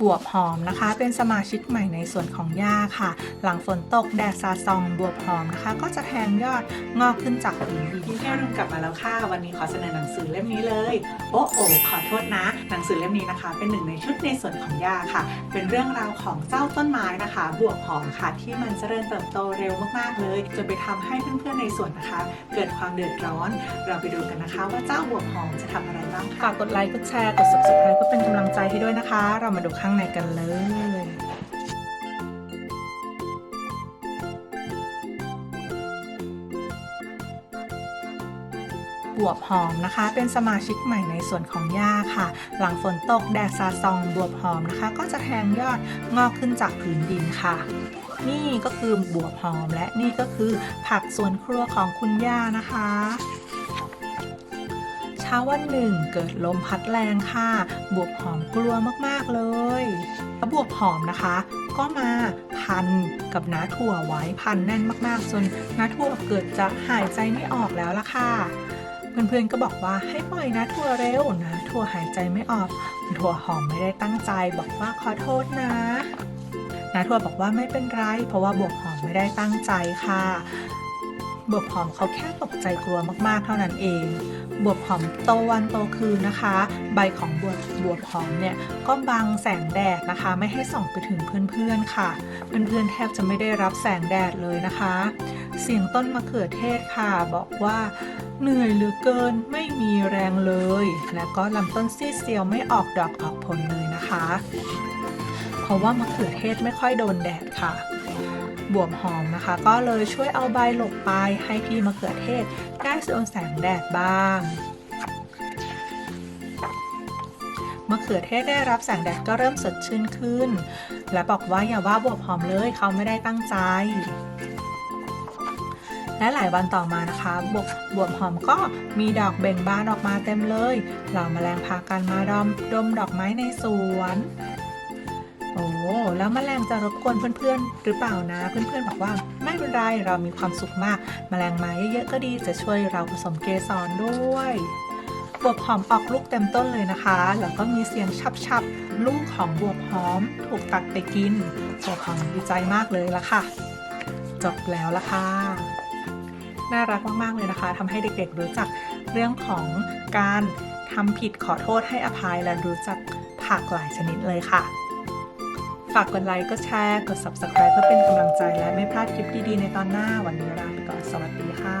บวบหอมนะคะ เป็นสมาชิกใหม่ในส่วนของหญ้าค่ะ หลังฝนตกแดดซาซองบวบหอมนะคะ ก็จะแทงยอดงอกขึ้นจากพื้นดินพี่แก้วรุ่งกลับมาแล้วค่ะ วันนี้ขอเสนอหนังสือเล่มนี้เลย โอ้โอขอโทษนะ หนังสือเล่มนี้นะคะ เป็นหนึ่งในชุดในส่วนของยาค่ะ เป็นเรื่องราวของเจ้าต้นไม้นะคะ บวบหอมค่ะ ที่มันเจริญเติบโตเร็วมากๆเลยจนไปทำให้เพื่อนๆในสวนนะคะ เกิดความเดือดร้อน เราไปดูกันนะคะว่าเจ้าบวบหอมจะทำอะไรบ้างค่ะฝากกดไลค์กดแชร์กด subscribe ก็เป็นกำลังใจให้ด้วยนะคะ เรามาดูข้างในกันเลย บวบหอมนะคะ เป็นสมาชิกใหม่ในส่วนของหญ้าค่ะ หลังฝนตกแดดซาซองบวบหอมนะคะ ก็จะแทงยอดงอกขึ้นจากพื้นดินค่ะ นี่ก็คือบวบหอมและนี่ก็คือผักสวนครัวของคุณย่านะคะเช้าวันหนึ่งเกิดลมพัดแรงค่ะ บวบหอมกลัวมากๆเลยแล้วบวบหอมนะคะ ก็มาพันกับน้าถั่วไว้พันแน่นมากๆจนน้าถั่วเกิดจะหายใจไม่ออกแล้วล่ะค่ะ เพื่อนๆก็บอกว่าให้ปล่อยนะถั่วเร็วนะถั่วหายใจไม่ออกถั่วหอมไม่ได้ตั้งใจบอกว่าขอโทษนะนะถั่วบอกว่าไม่เป็นไร เพราะว่าบวบหอมไม่ได้ตั้งใจค่ะบวบหอมเขาแค่ตกใจกลัวมากๆเท่านั้นเองบวบหอมโตวันโตคืนนะคะ ใบของบวบบวบหอมเนี่ยก็บังแสงแดดนะคะ ไม่ให้ส่องไปถึงเพื่อนๆค่ะ เพื่อนๆแทบจะไม่ได้รับแสงแดดเลยนะคะ เสียงต้นมะเขือเทศค่ะ บอกว่า เหนื่อยเหลือเกินไม่มีแรงเลย และก็ลำต้นซีดเซียวไม่ออกดอกออกผลเลยนะคะ เพราะว่ามะเขือเทศไม่ค่อยโดนแดดค่ะบวบหอมนะคะ ก็เลยช่วยเอาใบหลบไปให้พี่มะเขือเทศได้โดนแสงแดดบ้างมะเขือเทศได้รับแสงแดดก็เริ่มสดชื่นขึ้น และบอกว่าอย่าว่าบวบหอมเลยเขาไม่ได้ตั้งใจ และหลายวันต่อมานะคะบวบบวบหอมก็มีดอกเบ่งบานออกมาเต็มเลย เหล่าแมลงพากันมาดมดมดอกไม้ในสวนโอ้แล้วแมลงจะรบกวนเพื่อนๆ หรือเปล่านะ เพื่อนๆบอกว่าไม่เป็นไรเรามีความสุขมากแมลงมาเยอะๆก็ดีจะช่วยเราผสมเกสรด้วยบวบหอมออกลูกเต็มต้นเลยนะคะ แล้วก็มีเสียงชับๆ ลูกของบวบหอมถูกตัดไปกินบวบหอมดีใจมากเลยละค่ะ จบแล้วละค่ะ น่ารักมาก ๆ เลยนะคะทำให้เด็ก ๆ รู้จักเรื่องของการทำผิดขอโทษให้อภัยและรู้จักผักหลายชนิดเลยค่ะ ฝากกดไลค์ก็แชร์ กด subscribe เพื่อเป็นกำลังใจและไม่พลาดคลิปดี ๆ ในตอนหน้าวันนี้ลาไปก่อนสวัสดีค่ะ